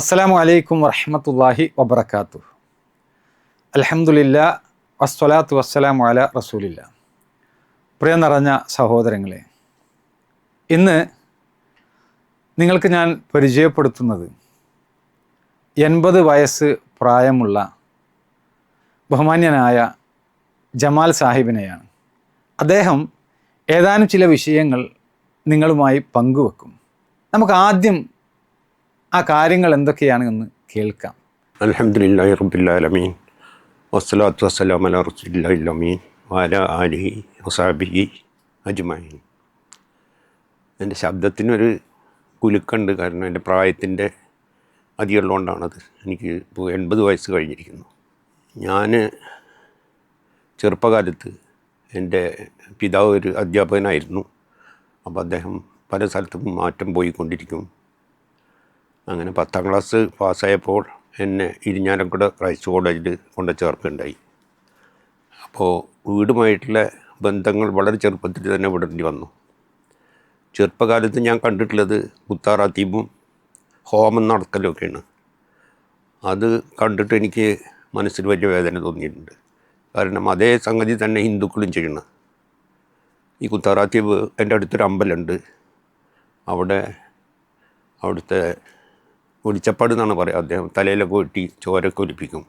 അസ്സലാമു അലൈക്കും വറഹമത്തല്ലാഹി വബർക്കാത്തു അലഹമുല്ല വസ്വലാത്തു വസ്സലാമു അല റസൂലില്ല. പ്രിയ നിറഞ്ഞ സഹോദരങ്ങളെ ഇന്ന് നിങ്ങൾക്ക് ഞാൻ പരിചയപ്പെടുത്തുന്നത് എൺപത് വയസ്സ് പ്രായമുള്ള ബഹുമാന്യനായ ജമാൽ സാഹിബിനെയാണ്. അദ്ദേഹം ഏതാനും ചില വിഷയങ്ങൾ നിങ്ങളുമായി പങ്കുവെക്കും. നമുക്ക് ആദ്യം ആ കാര്യങ്ങൾ എന്തൊക്കെയാണ് എന്ന് കേൾക്കാം. അലഹമുല്ലാ വസ്സലാത്തു വസ്സലാം അല വാല ആലി വസാബിഹി അജ്മീൻ എന്റെ ശബ്ദത്തിനൊരു കുലുക്കുണ്ട്. കാരണം എന്റെ പ്രായത്തിന്റെ അധികമുള്ളതുകൊണ്ടാണത്. എനിക്ക് എൺപത് വയസ്സ് കഴിഞ്ഞിരിക്കുന്നു. ഞാൻ ചെറുപ്പകാലത്ത് എന്റെ പിതാവ് ഒരു അധ്യാപകനായിരുന്നു. അപ്പോൾ അദ്ദേഹം പല സ്ഥലത്തും മാറ്റം പോയിക്കൊണ്ടിരിക്കും. അങ്ങനെ പത്താം ക്ലാസ് പാസ്സായപ്പോൾ എന്നെ ഇരിഞ്ഞാലക്കുട ക്രൈസ്റ്റ് കോളേജിൽ കൊണ്ട് ചേർക്കുകയുണ്ടായി. അപ്പോൾ വീടുമായിട്ടുള്ള ബന്ധങ്ങൾ വളരെ ചെറുപ്പത്തിൽ തന്നെ വിടേണ്ടി വന്നു. ചെറുപ്പകാലത്ത് ഞാൻ കണ്ടിട്ടുള്ളത് കുത്താറാത്തീപും ഹോമം നടക്കലൊക്കെയാണ്. അത് കണ്ടിട്ട് എനിക്ക് മനസ്സിൽ വലിയ വേദന തോന്നിയിട്ടുണ്ട്. കാരണം അതേ സംഗതി തന്നെ ഹിന്ദുക്കളും ചെയ്യണം ഈ കുത്താറാത്തീവ് എന്റെ അടുത്തൊരു അമ്പലമുണ്ട്. അവിടെ അവിടുത്തെ ഒളിച്ചപ്പാട് എന്നാണ് പറയുക അദ്ദേഹം തലയിലൊക്കെ വെട്ടി ചോരൊക്കെ ഒലിപ്പിക്കും.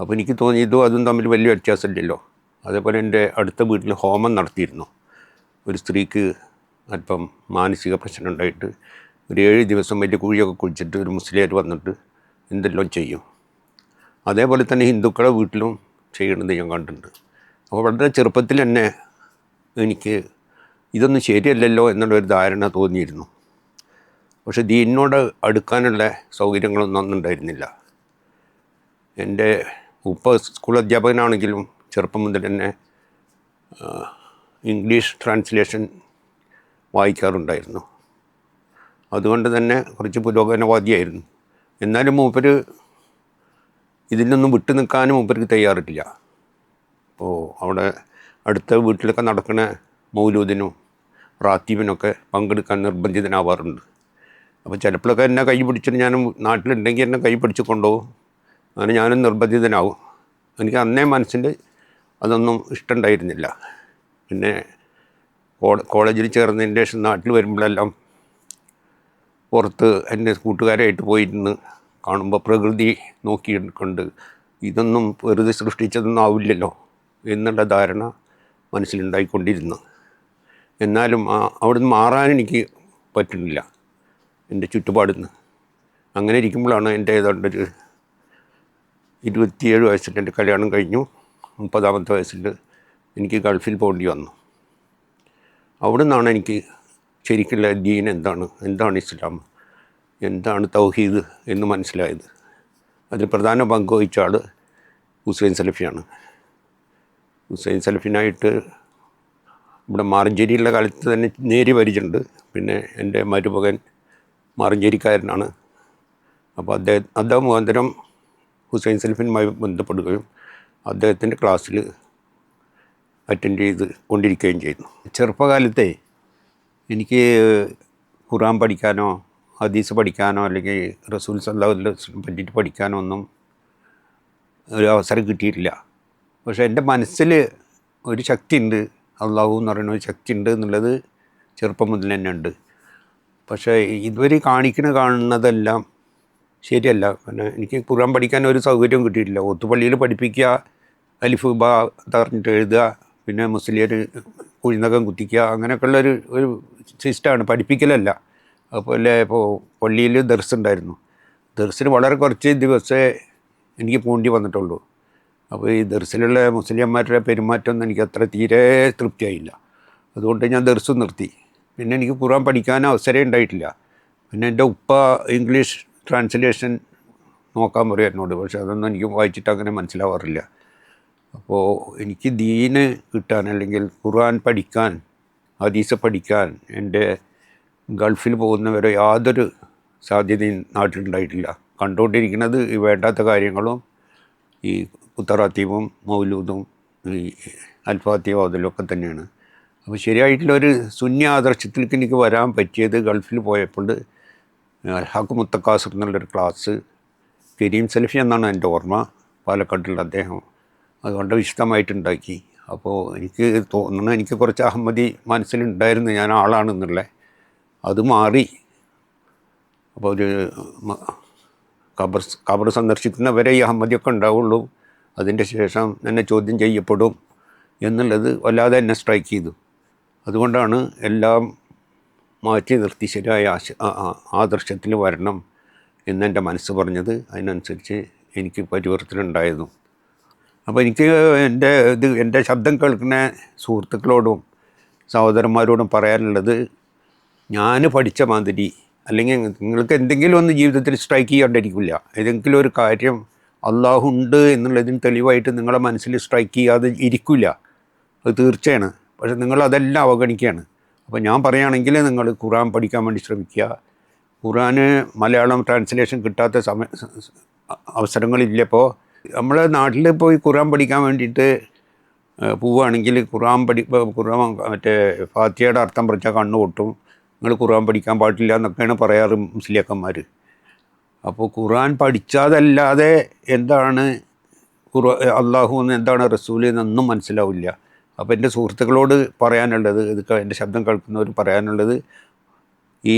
അപ്പോൾ എനിക്ക് തോന്നി ഇതും അതും തമ്മിൽ വലിയ വ്യത്യാസമില്ലല്ലോ. അതേപോലെ എന്റെ അടുത്ത വീട്ടിൽ ഹോമം നടത്തിയിരുന്നു. ഒരു സ്ത്രീക്ക് അല്പം മാനസിക പ്രശ്നം ഉണ്ടായിട്ട് ഒരു ഏഴ് ദിവസം വലിയ കുഴിയൊക്കെ കുഴിച്ചിട്ട് ഒരു മുസ്ലിം വന്നിട്ട് എന്തെല്ലാം ചെയ്യും. അതേപോലെ തന്നെ ഹിന്ദുക്കളെ വീട്ടിലും ചെയ്യണത് ഞാൻ കണ്ടിട്ടുണ്ട്. അപ്പോൾ വളരെ ചെറുപ്പത്തിൽ തന്നെ എനിക്ക് ഇതൊന്നും ശരിയല്ലല്ലോ എന്നുള്ളൊരു ധാരണ തോന്നിയിരുന്നു. പക്ഷെ ദീനിനോട് അടുക്കാനുള്ള സൗകര്യങ്ങളൊന്നും അന്നുണ്ടായിരുന്നില്ല. എന്റെ ഉപ്പ സ്കൂൾ അധ്യാപകനാണെങ്കിലും ചെറുപ്പം മുതൽ തന്നെ ഇംഗ്ലീഷ് ട്രാൻസ്ലേഷൻ വായിക്കാറുണ്ടായിരുന്നു. അതുകൊണ്ട് തന്നെ കുറച്ച് പുരോഗമനവാദിയായിരുന്നു. എന്നാലും മൂപ്പര് ഇതിൽ നിന്നും വിട്ടു നിൽക്കാനും മൂപ്പർക്ക് തയ്യാറില്ല അപ്പോൾ അവിടെ അടുത്ത വീട്ടിലൊക്കെ നടക്കുന്ന മൗലൂദിനും റാത്തീബിനൊക്കെ പങ്കെടുക്കാൻ നിർബന്ധിതനാവാറുണ്ട്. അപ്പോൾ ചിലപ്പോഴൊക്കെ എന്നെ കൈ പിടിച്ചിട്ട് ഞാൻ നാട്ടിലുണ്ടെങ്കിൽ എന്നെ കൈ പിടിച്ച് കൊണ്ടുപോകും. അങ്ങനെ ഞാനും നിർബന്ധിതനാവും എനിക്ക് അന്നേ മനസ്സിൽ അതൊന്നും ഇഷ്ടമുണ്ടായിരുന്നില്ല. പിന്നെ കോളേജിൽ ചേർന്നതിന് ശേഷം നാട്ടിൽ വരുമ്പോഴെല്ലാം പുറത്ത് എന്റെ കൂട്ടുകാരായിട്ട് പോയിരുന്ന് കാണുമ്പോൾ പ്രകൃതി നോക്കിയിട്ടുണ്ട് ഇതൊന്നും വെറുതെ സൃഷ്ടിച്ചതൊന്നും ആവില്ലല്ലോ എന്നുള്ള ധാരണ മനസ്സിലുണ്ടായിക്കൊണ്ടിരുന്നു. എന്നാലും അവിടുന്ന് മാറാൻ എനിക്ക് പറ്റുന്നില്ല. എന്റെ ചുറ്റുപാടിൽ നിന്ന് അങ്ങനെ ഇരിക്കുമ്പോഴാണ് എന്റെ ഏതാണ്ടൊരു ഇരുപത്തിയേഴ് വയസ്സിൽ എന്റെ കല്യാണം കഴിഞ്ഞു. മുപ്പതാമത്തെ വയസ്സിൽ എനിക്ക് ഗൾഫിൽ പോകേണ്ടി വന്നു. അവിടെ നിന്നാണ് എനിക്ക് ശരിക്കുള്ള ദീൻ എന്താണ് എന്താണ് ഇസ്ലാം എന്താണ് തൗഹീദ് എന്ന് മനസ്സിലായത്. അതിൽ പ്രധാന പങ്ക് വഹിച്ച ആൾ ഹുസൈൻ സലഫിയാണ്. ഹുസൈൻ സലഫിനായിട്ട് ഇവിടെ മാർജരിയുള്ള കാലത്ത് തന്നെ നേരി പരിചയമുണ്ട് പിന്നെ എന്റെ മരുമകൻ മാറഞ്ചേരിക്കാരനാണ് അപ്പോൾ അദ്ദേഹം അദ്ദേഹം മുഖാന്തരം ഹുസൈൻ സെൽഫിനുമായി ബന്ധപ്പെടുകയും അദ്ദേഹത്തിന്റെ ക്ലാസ്സിൽ അറ്റൻഡ് ചെയ്ത് കൊണ്ടിരിക്കുകയും ചെയ്തു. ചെറുപ്പകാലത്തെ എനിക്ക് ഖുറാൻ പഠിക്കാനോ ഹദീസ് പഠിക്കാനോ അല്ലെങ്കിൽ റസൂൽ സല്ലാഹുലിനെ പറ്റിയിട്ട് പഠിക്കാനോ ഒന്നും ഒരു അവസരം കിട്ടിയിട്ടില്ല. പക്ഷേ എന്റെ മനസ്സിൽ ഒരു ശക്തിയുണ്ട് അള്ളാഹു എന്ന് പറയുന്ന ഒരു ശക്തി ഉണ്ട് എന്നുള്ളത് ചെറുപ്പം മുതൽ തന്നെ ഉണ്ട്. പക്ഷേ ഇതുവരെ കാണിക്കണ കാണുന്നതെല്ലാം ശരിയല്ല. പിന്നെ എനിക്ക് ഖുർആൻ പഠിക്കാൻ ഒരു സൗകര്യം കിട്ടിയിട്ടില്ല. ഒത്തുപള്ളിയിൽ പഠിപ്പിക്കുക അലിഫ് ബ പറഞ്ഞിട്ട് എഴുതുക പിന്നെ മുസ്ലിയർ കുഴിനകം കുത്തിക്കുക അങ്ങനെയൊക്കെയുള്ള ഒരു ഒരു സിസ്റ്റമാണ് പഠിപ്പിക്കലല്ല. അതുപോലെ ഇപ്പോൾ പള്ളിയിൽ ദർസ് ഉണ്ടായിരുന്നു. ദർസിന് വളരെ കുറച്ച് ദിവസമേ എനിക്ക് പോണ്ടി വന്നിട്ടുള്ളൂ. അപ്പോൾ ഈ ദർസിലുള്ള മുസ്ലിംമാരുടെ പെരുമാറ്റമൊന്നും എനിക്ക് അത്ര തീരെ തൃപ്തിയായില്ല. അതുകൊണ്ട് ഞാൻ ദർസ് നിർത്തി. പിന്നെ എനിക്ക് ഖുറാൻ പഠിക്കാൻ അവസരം ഉണ്ടായിട്ടില്ല. പിന്നെ എന്റെ ഉപ്പ ഇംഗ്ലീഷ് ട്രാൻസ്ലേഷൻ നോക്കാൻ പറയും എന്നോട്. പക്ഷെ അതൊന്നും എനിക്ക് വായിച്ചിട്ട് അങ്ങനെ മനസ്സിലാവാറില്ല. അപ്പോൾ എനിക്ക് ദീന് കിട്ടാൻ അല്ലെങ്കിൽ ഖുർആൻ പഠിക്കാൻ ഹദീസ് പഠിക്കാൻ എന്റെ ഗൾഫിൽ പോകുന്നവരെ യാതൊരു സാധ്യതയും നാട്ടിലുണ്ടായിട്ടില്ല. കണ്ടുകൊണ്ടിരിക്കുന്നത് ഈ വേണ്ടാത്ത കാര്യങ്ങളും ഈ കുത്തറാത്തീവും മൗലൂദും ഈ അൽഫാത്തിയും അതിലൊക്കെ തന്നെയാണ്. അപ്പോൾ ശരിയായിട്ടുള്ള ഒരു ശൂന്യ ആദർശത്തിലേക്ക് എനിക്ക് വരാൻ പറ്റിയത് ഗൾഫിൽ പോയപ്പോൾ അൽഹാഖ് മുത്തക്കാസർ എന്നുള്ളൊരു ക്ലാസ് കരീം സെൽഫി എന്നാണ് എന്റെ ഓർമ്മ പാലക്കാട്ടിലുള്ള അദ്ദേഹം. അതുകൊണ്ട് വിശദമായിട്ടുണ്ടാക്കി. അപ്പോൾ എനിക്ക് തോന്നുന്നു എനിക്ക് കുറച്ച് അഹമ്മദി മനസ്സിലുണ്ടായിരുന്നു ഞാൻ ആളാണെന്നുള്ള. അത് മാറി. അപ്പോൾ ഒരു കബർ ഖബർ സന്ദർശിക്കുന്നവരെ ഈ അഹമ്മദിയൊക്കെ ഉണ്ടാവുള്ളൂ. അതിന്റെ ശേഷം എന്നെ ചോദ്യം ചെയ്യപ്പെടും എന്നുള്ളത് വല്ലാതെ എന്നെ സ്ട്രൈക്ക് ചെയ്തു. അതുകൊണ്ടാണ് എല്ലാം മാറ്റി നിർത്തി ശരിയായ ആശ ആദർശത്തിൽ വരണം എന്നെന്റെ മനസ്സ് പറഞ്ഞത്. അതിനനുസരിച്ച് എനിക്ക് പരിവർത്തനം ഉണ്ടായിരുന്നു അപ്പോൾ എനിക്ക് എന്റെ ഇത് എന്റെ ശബ്ദം കേൾക്കുന്ന സുഹൃത്തുക്കളോടും സഹോദരന്മാരോടും പറയാനുള്ളത് ഞാൻ പഠിച്ച മാതിരി അല്ലെങ്കിൽ നിങ്ങൾക്ക് എന്തെങ്കിലും ഒന്ന് ജീവിതത്തിൽ സ്ട്രൈക്ക് ചെയ്യാണ്ടിരിക്കില്ല. ഏതെങ്കിലും ഒരു കാര്യം അള്ളാഹുണ്ട് എന്നുള്ളതിന് തെളിവായിട്ട് നിങ്ങളെ മനസ്സിൽ സ്ട്രൈക്ക് ചെയ്യാതെ ഇരിക്കില്ല. അത് തീർച്ചയാണ്. പക്ഷെ നിങ്ങൾ അതെല്ലാം അവഗണിക്കുകയാണ്. അപ്പോൾ ഞാൻ പറയുകയാണെങ്കിൽ നിങ്ങൾ ഖുറാൻ പഠിക്കാൻ വേണ്ടി ശ്രമിക്കുക. ഖുറാന് മലയാളം ട്രാൻസ്ലേഷൻ കിട്ടാത്ത സമയ അവസരങ്ങളില്ലപ്പോൾ നമ്മളെ നാട്ടിൽ പോയി ഖുറാൻ പഠിക്കാൻ വേണ്ടിയിട്ട് പോവുകയാണെങ്കിൽ ഖുറാൻ പഠി ഖുറാൻ മറ്റേ ഫാത്തിയയുടെ അർത്ഥം പഠിച്ചാൽ കണ്ണു പൊട്ടും. നിങ്ങൾ ഖുറാൻ പഠിക്കാൻ പാടില്ല എന്നൊക്കെയാണ് പറയാറ് മുസ്ലിയാക്കന്മാർ. അപ്പോൾ ഖുറാൻ പഠിച്ചാതല്ലാതെ എന്താണ് ഖുറ അള്ളാഹു എന്ന് എന്താണ് റസൂൽ എന്നൊന്നും മനസ്സിലാവില്ല. അപ്പോൾ എന്റെ സുഹൃത്തുക്കളോട് പറയാനുള്ളത് ഇത് എന്റെ ശബ്ദം കേൾക്കുന്നവർ പറയാനുള്ളത് ഈ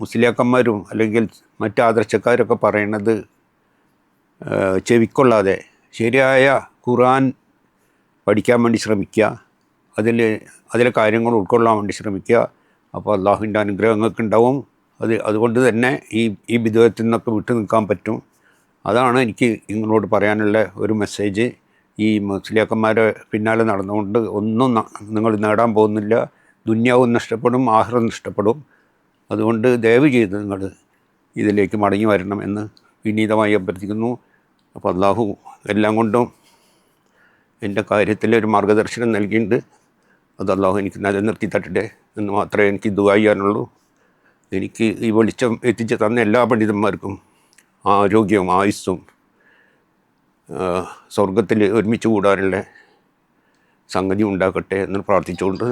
മുസ്ലിയാക്കന്മാരും അല്ലെങ്കിൽ മറ്റ് ആദർശക്കാരൊക്കെ പറയണത് ചെവിക്കൊള്ളാതെ ശരിയായ ഖുറാൻ പഠിക്കാൻ വേണ്ടി ശ്രമിക്കുക അതിൽ അതിലെ കാര്യങ്ങൾ ഉൾക്കൊള്ളാൻ വേണ്ടി ശ്രമിക്കുക അപ്പോൾ അള്ളാഹുവിന്റെ അനുഗ്രഹങ്ങൾക്ക് ഉണ്ടാവും. അത് അതുകൊണ്ട് തന്നെ ഈ ഈ വിധത്തിൽ നിന്നൊക്കെ വിട്ടു നിൽക്കാൻ പറ്റും. അതാണ് എനിക്ക് നിങ്ങളോട് പറയാനുള്ള ഒരു മെസ്സേജ് ഈ മുസ്ലിയാക്കന്മാരെ പിന്നാലെ നടന്നുകൊണ്ട് ഒന്നും നിങ്ങൾ നേടാൻ പോകുന്നില്ല. ദുന്യാവും നഷ്ടപ്പെടും ആഹ്റം നഷ്ടപ്പെടും. അതുകൊണ്ട് ദയവ് ചെയ്ത് നിങ്ങൾ ഇതിലേക്ക് മടങ്ങി വരണം എന്ന് വിനീതമായി അഭ്യർത്ഥിക്കുന്നു. അപ്പോൾ അള്ളാഹു എല്ലാം കൊണ്ടും എന്റെ കാര്യത്തിൽ ഒരു മാർഗദർശനം നൽകിയിട്ടുണ്ട്. അത് അള്ളാഹു എനിക്ക് നിലനിർത്തി തട്ടട്ടെ എന്ന് മാത്രമേ എനിക്ക് ചെയ്യാനുള്ളൂ. എനിക്ക് ഈ വെളിച്ചം എത്തിച്ച് തന്ന എല്ലാ പണ്ഡിതന്മാർക്കും ആരോഗ്യവും ആയുസ്സും സ്വർഗത്തിൽ ഒരുമിച്ച് കൂടാനുള്ള സംഗതി ഉണ്ടാക്കട്ടെ എന്ന് പ്രാർത്ഥിച്ചുകൊണ്ട്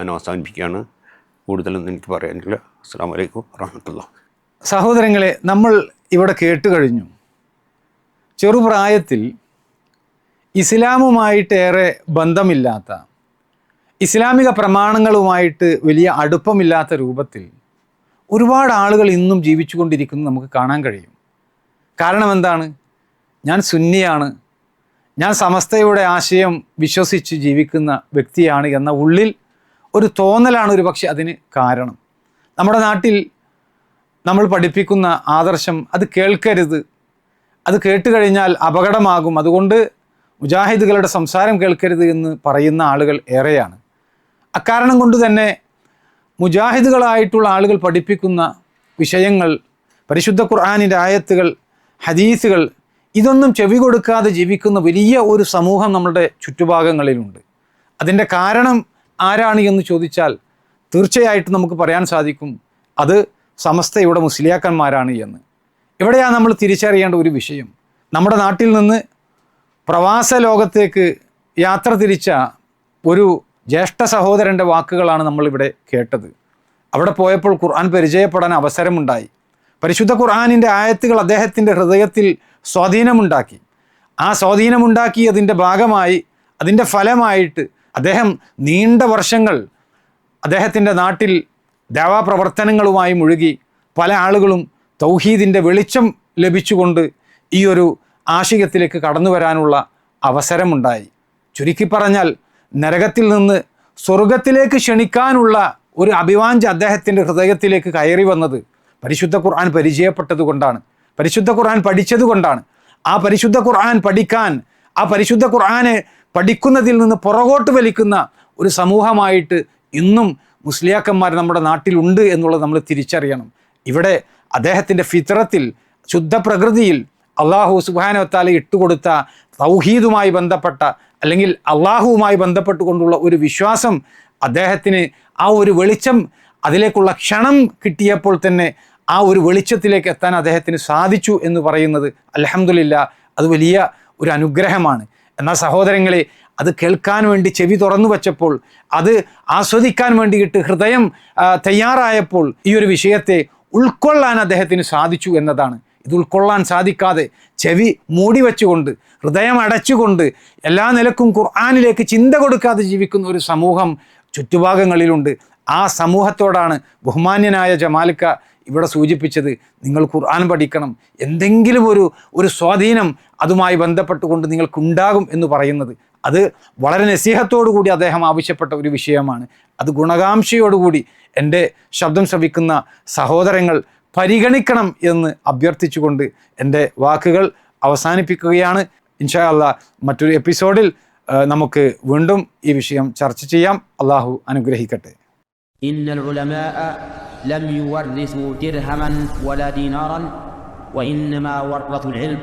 ഞാൻ അവസാനിപ്പിക്കുകയാണ്. കൂടുതലൊന്നും എനിക്ക് പറയാനില്ല. അസ്സാം വലൈക്കും വറഹമുല്ല സഹോദരങ്ങളെ നമ്മൾ ഇവിടെ കേട്ട് കഴിഞ്ഞു. ചെറുപ്രായത്തിൽ ഇസ്ലാമുമായിട്ടേറെ ബന്ധമില്ലാത്ത ഇസ്ലാമിക പ്രമാണങ്ങളുമായിട്ട് വലിയ അടുപ്പമില്ലാത്ത രൂപത്തിൽ ഒരുപാട് ആളുകൾ ഇന്നും ജീവിച്ചുകൊണ്ടിരിക്കുന്നത് നമുക്ക് കാണാൻ കഴിയും. കാരണം എന്താണ്? ഞാൻ സുന്നിയാണ്. ഞാൻ സമസ്തയുടെ ആശയം വിശ്വസിച്ച് ജീവിക്കുന്ന വ്യക്തിയാണ് എന്ന ഉള്ളിൽ ഒരു തോന്നലാണ് ഒരു പക്ഷെ അതിന് കാരണം. നമ്മുടെ നാട്ടിൽ നമ്മൾ പഠിപ്പിക്കുന്ന ആദർശം അത് കേൾക്കരുത്. അത് കേട്ട് കഴിഞ്ഞാൽ അപകടമാകും. അതുകൊണ്ട് മുജാഹിദുകളുടെ സംസാരം കേൾക്കരുത് എന്ന് പറയുന്ന ആളുകൾ ഏറെയാണ്. അക്കാരണം കൊണ്ട് തന്നെ മുജാഹിദുകളായിട്ടുള്ള ആളുകൾ പഠിപ്പിക്കുന്ന വിഷയങ്ങൾ പരിശുദ്ധ ഖുർആാനിന്റെ ആയത്തുകൾ ഹദീസുകൾ ഇതൊന്നും ചെവി കൊടുക്കാതെ ജീവിക്കുന്ന വലിയ ഒരു സമൂഹം നമ്മളുടെ ചുറ്റുഭാഗങ്ങളിലുണ്ട്. അതിന്റെ കാരണം ആരാണ് എന്ന് ചോദിച്ചാൽ തീർച്ചയായിട്ടും നമുക്ക് പറയാൻ സാധിക്കും അത് സമസ്തയുടെ മുസ്ലിയാക്കന്മാരാണ് എന്ന്. ഇവിടെയാണ് നമ്മൾ തിരിച്ചറിയേണ്ട ഒരു വിഷയം? നമ്മുടെ നാട്ടിൽ നിന്ന് പ്രവാസ ലോകത്തേക്ക് യാത്ര തിരിച്ച ഒരു ജ്യേഷ്ഠ സഹോദരന്റെ വാക്കുകളാണ് നമ്മളിവിടെ കേട്ടത്. അവിടെ പോയപ്പോൾ ഖുർആൻ പരിചയപ്പെടാൻ അവസരമുണ്ടായി. പരിശുദ്ധ ഖുർആാനിന്റെ ആയത്തുകൾ അദ്ദേഹത്തിന്റെ ഹൃദയത്തിൽ സ്വാധീനമുണ്ടാക്കി. ആ സ്വാധീനമുണ്ടാക്കിയതിന്റെ ഭാഗമായി അതിന്റെ ഫലമായിട്ട് അദ്ദേഹം നീണ്ട വർഷങ്ങൾ അദ്ദേഹത്തിന്റെ നാട്ടിൽ ദേവാപ്രവർത്തനങ്ങളുമായി മുഴുകി പല ആളുകളും തൗഹീദിന്റെ വെളിച്ചം ലഭിച്ചുകൊണ്ട് ഈ ഒരു ആശയത്തിലേക്ക് കടന്നു വരാനുള്ള അവസരമുണ്ടായി. ചുരുക്കി പറഞ്ഞാൽ നരകത്തിൽ നിന്ന് സ്വർഗത്തിലേക്ക് ക്ഷണിക്കാനുള്ള ഒരു അഭിവാഞ്ച അദ്ദേഹത്തിന്റെ ഹൃദയത്തിലേക്ക് കയറി വന്നത് പരിശുദ്ധ ഖുർആൻ പരിചയപ്പെട്ടത് കൊണ്ടാണ്. പരിശുദ്ധ ഖുർആൻ പഠിച്ചത് കൊണ്ടാണ്. ആ പരിശുദ്ധ ഖുർആൻ പഠിക്കാൻ ആ പരിശുദ്ധ ഖുർആനെ പഠിക്കുന്നതിൽ നിന്ന് പുറകോട്ട് വലിക്കുന്ന ഒരു സമൂഹമായിട്ട് ഇന്നും മുസ്ലിയാക്കന്മാർ നമ്മുടെ നാട്ടിലുണ്ട് എന്നുള്ളത് നമ്മൾ തിരിച്ചറിയണം. ഇവിടെ അദ്ദേഹത്തിന്റെ ഫിത്രത്തിൽ ശുദ്ധ പ്രകൃതിയിൽ അള്ളാഹു സുബാനവത്താലെ ഇട്ടുകൊടുത്ത തൗഹീദുമായി ബന്ധപ്പെട്ട അല്ലെങ്കിൽ അള്ളാഹുവുമായി ബന്ധപ്പെട്ടുകൊണ്ടുള്ള ഒരു വിശ്വാസം അദ്ദേഹത്തിന് ആ ഒരു വെളിച്ചം അതിലേക്കുള്ള ക്ഷണം കിട്ടിയപ്പോൾ തന്നെ ആ ഒരു വെളിച്ചത്തിലേക്ക് എത്താൻ അദ്ദേഹത്തിന് സാധിച്ചു എന്ന് പറയുന്നത് അലഹമില്ല അത് വലിയ ഒരു അനുഗ്രഹമാണ്. എന്നാൽ സഹോദരങ്ങളെ അത് കേൾക്കാൻ വേണ്ടി ചെവി തുറന്നു വച്ചപ്പോൾ അത് ആസ്വദിക്കാൻ വേണ്ടിയിട്ട് ഹൃദയം തയ്യാറായപ്പോൾ ഈ ഒരു വിഷയത്തെ ഉൾക്കൊള്ളാൻ അദ്ദേഹത്തിന് സാധിച്ചു എന്നതാണ്. ഇത് ഉൾക്കൊള്ളാൻ സാധിക്കാതെ ചെവി മൂടി വെച്ചുകൊണ്ട് ഹൃദയം അടച്ചുകൊണ്ട് എല്ലാ നിലക്കും ഖുർആാനിലേക്ക് ചിന്ത കൊടുക്കാതെ ജീവിക്കുന്ന ഒരു സമൂഹം ചുറ്റുഭാഗങ്ങളിലുണ്ട്. ആ സമൂഹത്തോടാണ് ബഹുമാന്യനായ ജമാലിക്ക ഇവിടെ സൂചിപ്പിച്ചത് നിങ്ങൾ ഖുർആൻ പഠിക്കണം. എന്തെങ്കിലും ഒരു ഒരു സ്വാധീനം അതുമായി ബന്ധപ്പെട്ടുകൊണ്ട് നിങ്ങൾക്കുണ്ടാകും എന്ന് പറയുന്നത് അത് വളരെ നസീഹത്തോടു കൂടി അദ്ദേഹം ആവശ്യപ്പെട്ട ഒരു വിഷയമാണ്. അത് ഗുണകാംക്ഷയോടുകൂടി എന്റെ ശബ്ദം ശ്രവിക്കുന്ന സഹോദരങ്ങൾ പരിഗണിക്കണം എന്ന് അഭ്യർത്ഥിച്ചുകൊണ്ട് എന്റെ വാക്കുകൾ അവസാനിപ്പിക്കുകയാണ്. ഇൻഷാ അല്ല മറ്റൊരു എപ്പിസോഡിൽ നമുക്ക് വീണ്ടും ഈ വിഷയം ചർച്ച ചെയ്യാം. അള്ളാഹു അനുഗ്രഹിക്കട്ടെ. إن العلماء لم يورثوا درهما ولا دينارا وإنما ورثوا العلم.